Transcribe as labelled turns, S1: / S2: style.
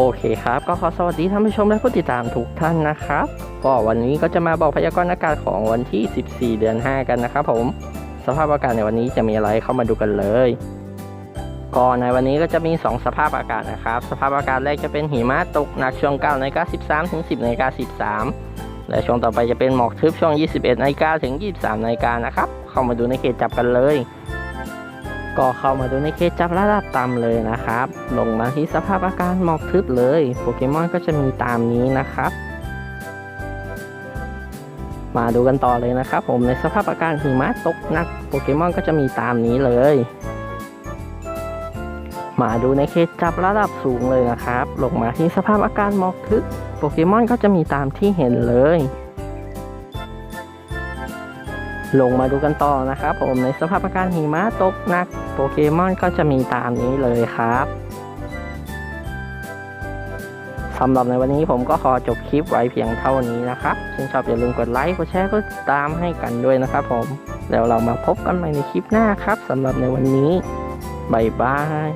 S1: โอเคครับ ก็ขอสวัสดีท่านผู้ชมและผู้ติดตามทุกท่านนะครับ ก็วันนี้ก็จะมาบอกพยากรณ์อากาศของวันที่ 14 เดือน 5 กันนะครับผม สภาพอากาศในวันนี้จะมีอะไรเข้ามาดูกันเลยก็ในวันนี้ก็จะมี 2 สภาพอากาศนะครับ สภาพอากาศแรกจะเป็นหิมะตกหนักช่วง9นาฬิกา13ถึง10นาฬิกา13 และช่วงต่อไปจะเป็นหมอกทึบช่วง 21นาฬิกาถึง 23นาฬิกานะครับ เข้ามาดูในเขตจับกันเลย ก็เข้ามาดูในเขตจับระดับต่ำเลยนะครับ ลงมาที่สภาพอากาศหมอกทึบเลย โปเกมอนก็จะมีตามนี้นะครับ มาดูกันต่อเลยนะครับ ผมในสภาพอากาศหิมะตกหนัก โปเกมอนก็จะมีตามนี้เลย มาดูในเขตจับระดับสูงเลยนะครับ ลงมาที่สภาพอากาศหมอกทึบโปเกมอนก็จะมีตามที่เห็นเลย ลงมาดูกันต่อนะครับผมในสภาพอากาศหิมะตกหนักโปเกมอนก็จะมีตามนี้เลยครับสำหรับในวันนี้ผมก็ขอจบคลิปไว้เพียงเท่านี้นะครับถ้าชอบอย่าลืมกดไลค์ กดแชร์ กดติดตามให้กันด้วยนะครับผม แล้วเรามาพบกันใหม่ในคลิปหน้าครับสำหรับในวันนี้ บ๊ายบาย